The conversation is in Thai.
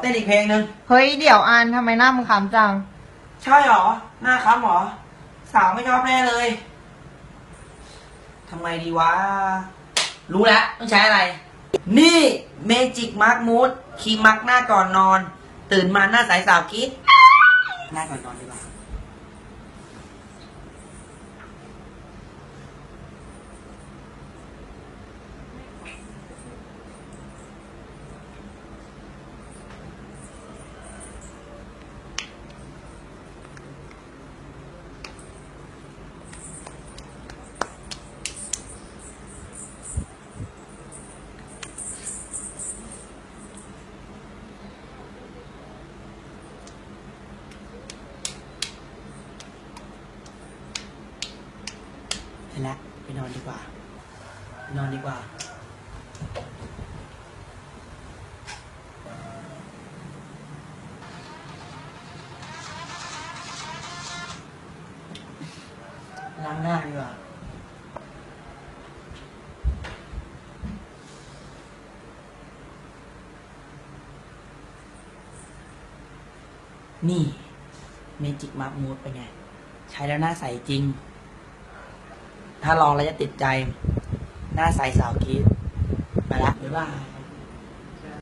เต้นอีกเพลงหนึ่งเฮ้ยเดี๋ยวอันทำไมหน้ามึงขำจัง ใช่เหรอ หน้าค้ำเหรอ สาวไม่ชอบแน่เลยทำไงดีวะ รู้แล้วต้องใช้อะไร นี่เมจิกมาร์ m มูดครีมมาร์กหน้าก่อนนอน ตื่นมาหน้าใสสาวคิดหน้าก่อนนอนดีกว่า เห็นแล้วไปนอนดีกว่า นอนดีกว่า ล้างหน้าดีกว่านี่เมจิกมาร์มูดเป็นไง ใช้แล้วหน้าใสจริง ถ้าลองแล้วจะติดใจ หน้าใสสาวกรีดไปละบ๊ายบาย